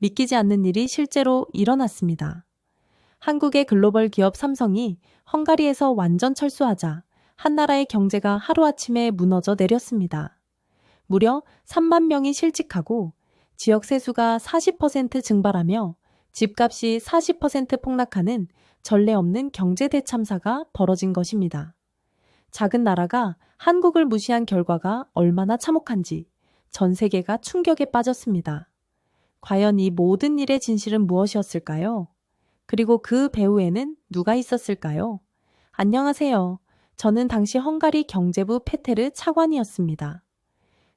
믿기지 않는 일이 실제로 일어났습니다. 한국의 글로벌 기업 삼성이 헝가리에서 완전 철수하자 한 나라의 경제가 하루아침에 무너져 내렸습니다. 무려 3만 명이 실직하고 지역 세수가 40% 증발하며 집값이 40% 폭락하는 전례 없는 경제 대참사가 벌어진 것입니다. 작은 나라가 한국을 무시한 결과가 얼마나 참혹한지 전 세계가 충격에 빠졌습니다. 과연 이 모든 일의 진실은 무엇이었을까요? 그리고 그 배후에는 누가 있었을까요? 안녕하세요. 저는 당시 헝가리 경제부 페테르 차관이었습니다.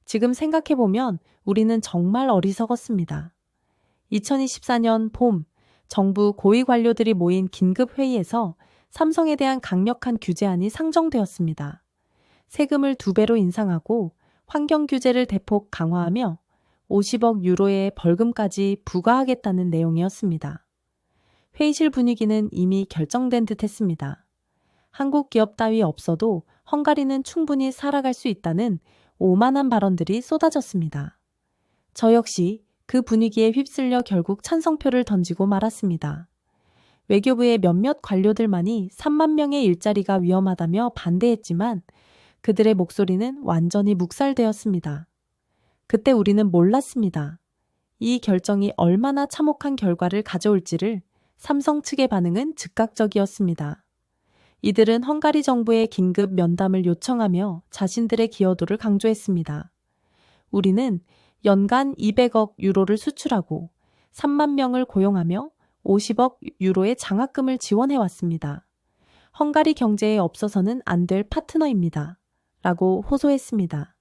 지금 생각해보면 우리는 정말 어리석었습니다. 2024년 봄, 정부 고위 관료들이 모인 긴급 회의에서 삼성에 대한 강력한 규제안이 상정되었습니다. 세금을 두 배로 인상하고 환경 규제를 대폭 강화하며 50억 유로의 벌금까지 부과하겠다는 내용이었습니다. 회의실 분위기는 이미 결정된 듯 했습니다. 한국 기업 따위 없어도 헝가리는 충분히 살아갈 수 있다는 오만한 발언들이 쏟아졌습니다. 저 역시 그 분위기에 휩쓸려 결국 찬성표를 던지고 말았습니다. 외교부의 몇몇 관료들만이 3만 명의 일자리가 위험하다며 반대했지만 그들의 목소리는 완전히 묵살되었습니다. 그때 우리는 몰랐습니다. 이 결정이 얼마나 참혹한 결과를 가져올지를 삼성 측의 반응은 즉각적이었습니다. 이들은 헝가리 정부의 긴급 면담을 요청하며 자신들의 기여도를 강조했습니다. 우리는 연간 200억 유로를 수출하고 3만 명을 고용하며 50억 유로의 장학금을 지원해 왔습니다. 헝가리 경제에 없어서는 안 될 파트너입니다. 라고 호소했습니다.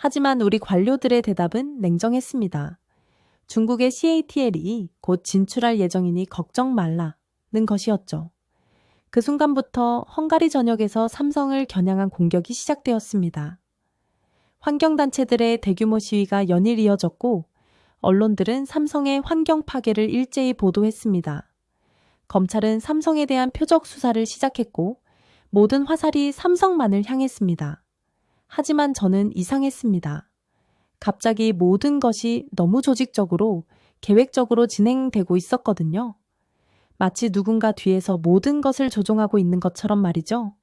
하지만 우리 관료들의 대답은 냉정했습니다. 중국의 CATL이 곧 진출할 예정이니 걱정 말라는 것이었죠. 그 순간부터 헝가리 전역에서 삼성을 겨냥한 공격이 시작되었습니다. 환경단체들의 대규모 시위가 연일 이어졌고 언론들은 삼성의 환경 파괴를 일제히 보도했습니다. 검찰은 삼성에 대한 표적 수사를 시작했고 모든 화살이 삼성만을 향했습니다. 하지만 저는 이상했습니다. 갑자기 모든 것이 너무 조직적으로 계획적으로 진행되고 있었거든요. 마치 누군가 뒤에서 모든 것을 조종하고 있는 것처럼 말이죠.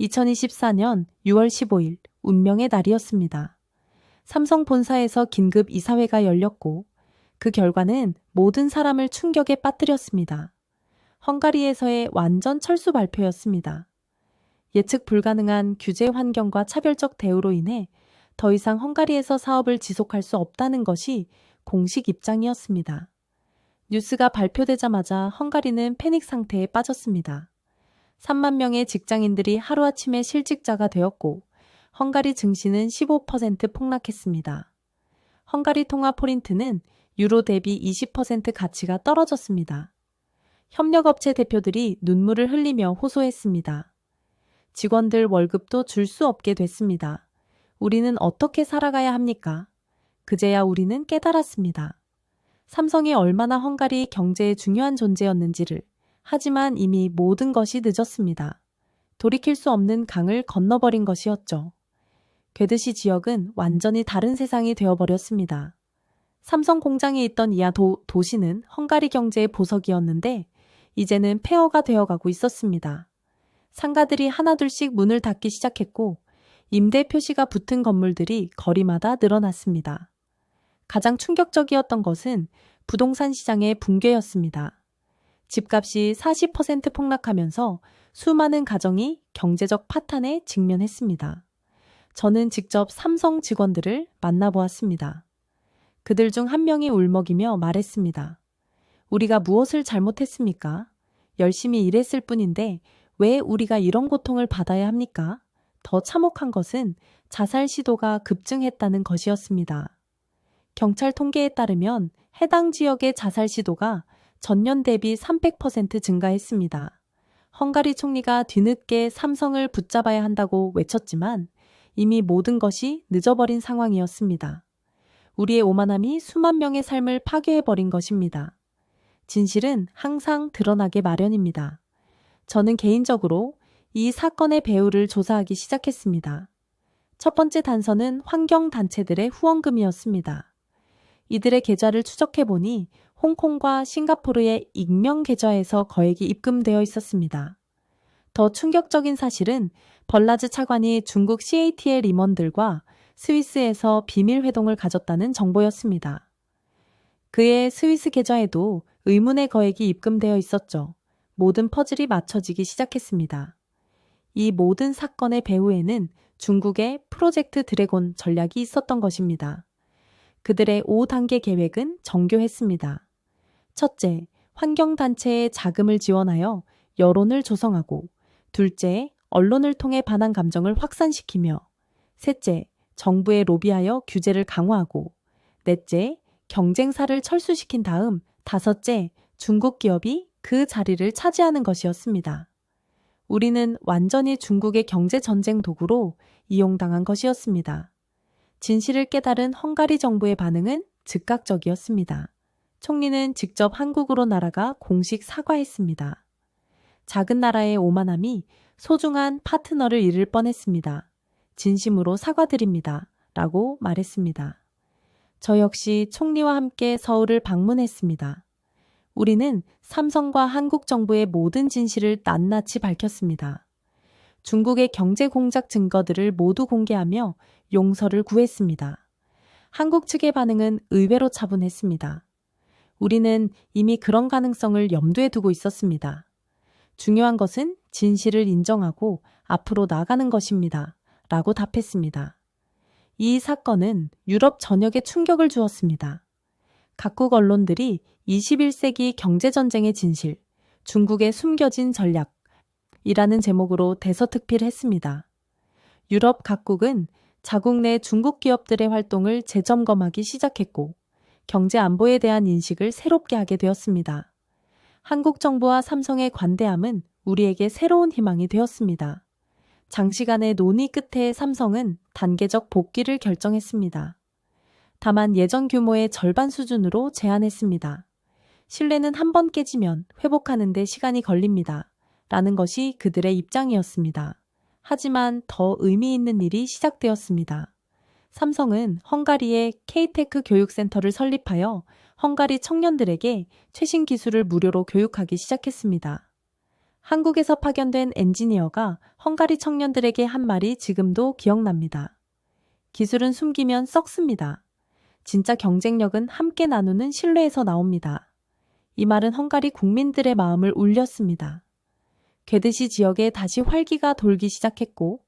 2024년 6월 15일 운명의 날이었습니다. 삼성 본사에서 긴급 이사회가 열렸고 그 결과는 모든 사람을 충격에 빠뜨렸습니다. 헝가리에서의 완전 철수 발표였습니다. 예측 불가능한 규제 환경과 차별적 대우로 인해 더 이상 헝가리에서 사업을 지속할 수 없다는 것이 공식 입장이었습니다. 뉴스가 발표되자마자 헝가리는 패닉 상태에 빠졌습니다. 3만 명의 직장인들이 하루아침에 실직자가 되었고 헝가리 증시는 15% 폭락했습니다. 헝가리 통화 포린트는 유로 대비 20% 가치가 떨어졌습니다. 협력업체 대표들이 눈물을 흘리며 호소했습니다. 직원들 월급도 줄 수 없게 됐습니다. 우리는 어떻게 살아가야 합니까? 그제야 우리는 깨달았습니다. 삼성이 얼마나 헝가리 경제에 중요한 존재였는지를 하지만 이미 모든 것이 늦었습니다. 돌이킬 수 없는 강을 건너버린 것이었죠. 괴드시 지역은 완전히 다른 세상이 되어버렸습니다. 삼성 공장에 있던 이하 도, 도시는 헝가리 경제의 보석이었는데 이제는 폐허가 되어가고 있었습니다. 상가들이 하나둘씩 문을 닫기 시작했고 임대 표시가 붙은 건물들이 거리마다 늘어났습니다. 가장 충격적이었던 것은 부동산 시장의 붕괴였습니다. 집값이 40% 폭락하면서 수많은 가정이 경제적 파탄에 직면했습니다. 저는 직접 삼성 직원들을 만나보았습니다. 그들 중 한 명이 울먹이며 말했습니다. 우리가 무엇을 잘못했습니까? 열심히 일했을 뿐인데 왜 우리가 이런 고통을 받아야 합니까? 더 참혹한 것은 자살 시도가 급증했다는 것이었습니다. 경찰 통계에 따르면 해당 지역의 자살 시도가 전년 대비 300% 증가했습니다. 헝가리 총리가 뒤늦게 삼성을 붙잡아야 한다고 외쳤지만 이미 모든 것이 늦어버린 상황이었습니다. 우리의 오만함이 수만 명의 삶을 파괴해버린 것입니다. 진실은 항상 드러나게 마련입니다. 저는 개인적으로 이 사건의 배후를 조사하기 시작했습니다. 첫 번째 단서는 환경단체들의 후원금이었습니다. 이들의 계좌를 추적해보니 홍콩과 싱가포르의 익명 계좌에서 거액이 입금되어 있었습니다. 더 충격적인 사실은 벌라즈 차관이 중국 CATL 임원들과 스위스에서 비밀 회동을 가졌다는 정보였습니다. 그의 스위스 계좌에도 의문의 거액이 입금되어 있었죠. 모든 퍼즐이 맞춰지기 시작했습니다. 이 모든 사건의 배후에는 중국의 프로젝트 드래곤 전략이 있었던 것입니다. 그들의 5단계 계획은 정교했습니다. 첫째, 환경단체에 자금을 지원하여 여론을 조성하고, 둘째, 언론을 통해 반한 감정을 확산시키며, 셋째, 정부에 로비하여 규제를 강화하고, 넷째, 경쟁사를 철수시킨 다음 다섯째, 중국 기업이 그 자리를 차지하는 것이었습니다. 우리는 완전히 중국의 경제 전쟁 도구로 이용당한 것이었습니다. 진실을 깨달은 헝가리 정부의 반응은 즉각적이었습니다. 총리는 직접 한국으로 날아가 공식 사과했습니다. 작은 나라의 오만함이 소중한 파트너를 잃을 뻔했습니다. 진심으로 사과드립니다. 라고 말했습니다. 저 역시 총리와 함께 서울을 방문했습니다. 우리는 삼성과 한국 정부의 모든 진실을 낱낱이 밝혔습니다. 중국의 경제 공작 증거들을 모두 공개하며 용서를 구했습니다. 한국 측의 반응은 의외로 차분했습니다. 우리는 이미 그런 가능성을 염두에 두고 있었습니다. 중요한 것은 진실을 인정하고 앞으로 나가는 것입니다. 라고 답했습니다. 이 사건은 유럽 전역에 충격을 주었습니다. 각국 언론들이 21세기 경제전쟁의 진실, 중국의 숨겨진 전략 이라는 제목으로 대서특필했습니다. 유럽 각국은 자국 내 중국 기업들의 활동을 재점검하기 시작했고, 경제 안보에 대한 인식을 새롭게 하게 되었습니다. 한국 정부와 삼성의 관대함은 우리에게 새로운 희망이 되었습니다. 장시간의 논의 끝에 삼성은 단계적 복귀를 결정했습니다. 다만 예전 규모의 절반 수준으로 제한했습니다. 신뢰는 한 번 깨지면 회복하는데 시간이 걸립니다. 라는 것이 그들의 입장이었습니다. 하지만 더 의미 있는 일이 시작되었습니다. 삼성은 헝가리에 K테크 교육센터를 설립하여 헝가리 청년들에게 최신 기술을 무료로 교육하기 시작했습니다. 한국에서 파견된 엔지니어가 헝가리 청년들에게 한 말이 지금도 기억납니다. 기술은 숨기면 썩습니다. 진짜 경쟁력은 함께 나누는 신뢰에서 나옵니다. 이 말은 헝가리 국민들의 마음을 울렸습니다. 괴드시 지역에 다시 활기가 돌기 시작했고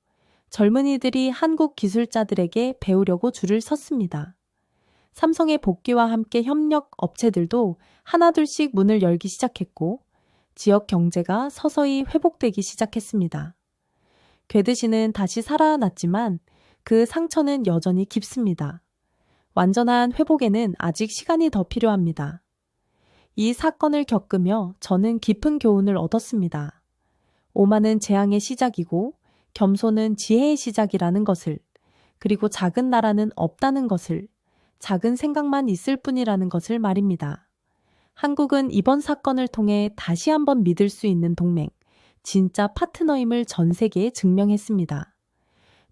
젊은이들이 한국 기술자들에게 배우려고 줄을 섰습니다. 삼성의 복귀와 함께 협력 업체들도 하나둘씩 문을 열기 시작했고 지역 경제가 서서히 회복되기 시작했습니다. 괴드시는 다시 살아났지만 그 상처는 여전히 깊습니다. 완전한 회복에는 아직 시간이 더 필요합니다. 이 사건을 겪으며 저는 깊은 교훈을 얻었습니다. 오만은 재앙의 시작이고 겸손은 지혜의 시작이라는 것을, 그리고 작은 나라는 없다는 것을, 작은 생각만 있을 뿐이라는 것을 말입니다. 한국은 이번 사건을 통해 다시 한번 믿을 수 있는 동맹, 진짜 파트너임을 전 세계에 증명했습니다.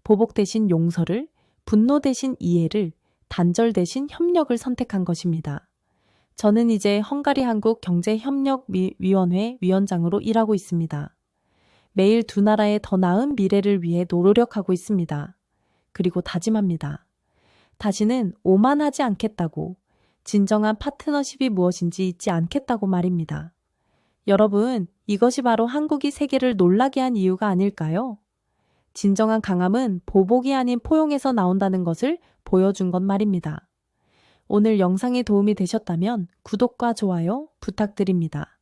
보복 대신 용서를, 분노 대신 이해를, 단절 대신 협력을 선택한 것입니다. 저는 이제 헝가리 한국 경제협력위원회 위원장으로 일하고 있습니다. 매일 두 나라의 더 나은 미래를 위해 노력하고 있습니다. 그리고 다짐합니다. 다시는 오만하지 않겠다고 진정한 파트너십이 무엇인지 잊지 않겠다고 말입니다. 여러분, 이것이 바로 한국이 세계를 놀라게 한 이유가 아닐까요? 진정한 강함은 보복이 아닌 포용에서 나온다는 것을 보여준 것 말입니다. 오늘 영상이 도움이 되셨다면 구독과 좋아요 부탁드립니다.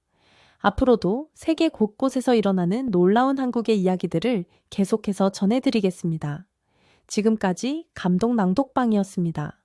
앞으로도 세계 곳곳에서 일어나는 놀라운 한국의 이야기들을 계속해서 전해드리겠습니다. 지금까지 감동 낭독방이었습니다.